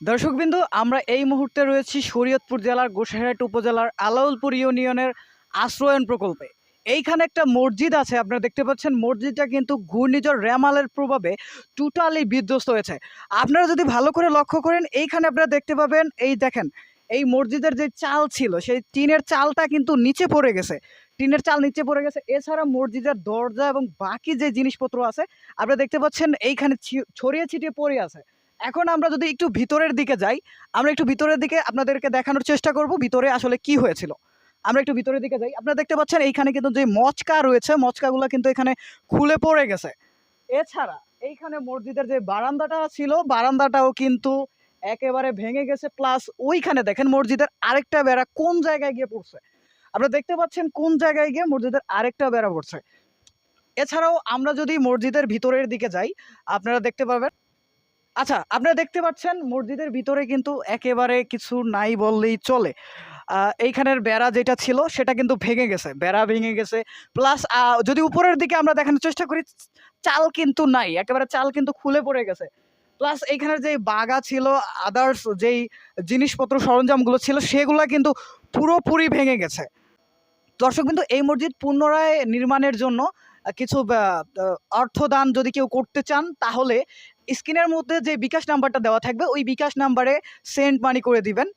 দর্শকবিন্দু, আমরা এই মুহূর্তে রয়েছি শরীয়তপুর জেলার গোসাইহাট উপজেলার আলাউলপুর ইউনিয়নের আশ্রয়ন প্রকল্পে। এইখানে একটা মসজিদ আছে, আপনারা দেখতে পাচ্ছেন, মসজিদটা কিন্তু ঘূর্ণিঝড় রেমালের প্রভাবে টোটালি বিধ্বস্ত হয়েছে। আপনারা যদি ভালো করে লক্ষ্য করেন, এইখানে আপনারা দেখতে পাবেন, এই দেখেন, এই মসজিদের যে চাল ছিল, সেই টিনের চালটা কিন্তু নিচে পড়ে গেছে। টিনের চাল নিচে পড়ে গেছে, এছাড়া মসজিদের দরজা এবং বাকি যে জিনিসপত্র আছে, আপনারা দেখতে পাচ্ছেন, এইখানে ছড়িয়ে ছিটিয়ে পড়ে আছে। এখন আমরা যদি একটু ভিতরের দিকে যাই, আমরা একটু ভিতরের দিকে আপনাদেরকে দেখানোর চেষ্টা করব ভিতরে আসলে কি হয়েছিল। আমরা একটু ভিতরের দিকে যাই, আপনারা দেখতে পাচ্ছেন এইখানে কিন্তু যে মচকা রয়েছে, মচকাগুলো কিন্তু এখানে খুলে পড়ে গেছে। এছাড়া এইখানে মসজিদের যে বারান্দাটা ছিল, বারান্দাটাও কিন্তু একেবারে ভেঙে গেছে। প্লাস ওইখানে দেখেন মসজিদের আরেকটা বেড়া কোন জায়গায় গিয়ে পড়ছে। আপনারা দেখতে পাচ্ছেন কোন জায়গায় গিয়ে মসজিদের আরেকটা বেড়া পড়ছে। এছাড়াও আমরা যদি মসজিদের ভিতরের দিকে যাই, আপনারা দেখতে পাবেন আচ্ছা আপনারা দেখতে পাচ্ছেন মসজিদের ভিতরে কিন্তু একেবারে কিছু নাই বললেই চলে। এইখানের বেড়া যেটা ছিল, সেটা কিন্তু ভেঙে গেছে, বেড়া ভেঙে গেছে। প্লাস যদি উপরের দিকে আমরা দেখানোর চেষ্টা করি, চাল কিন্তু নাই, একেবারে চাল কিন্তু খুলে পড়ে গেছে। প্লাস এইখানের যে বাগা ছিল আদার্স যেই জিনিসপত্র সরঞ্জামগুলো ছিল, সেগুলো কিন্তু পুরোপুরি ভেঙে গেছে। দর্শক কিন্তু এই মসজিদ পুনরায় নির্মাণের জন্য কিছু অর্থ দান অর্থদান যদি কেউ করতে চান, তাহলে স্ক্রিনের মধ্যে যে বিকাশ নাম্বারটা দেওয়া থাকবে, ওই বিকাশ নাম্বারে সেন্ড মানি করে দিবেন।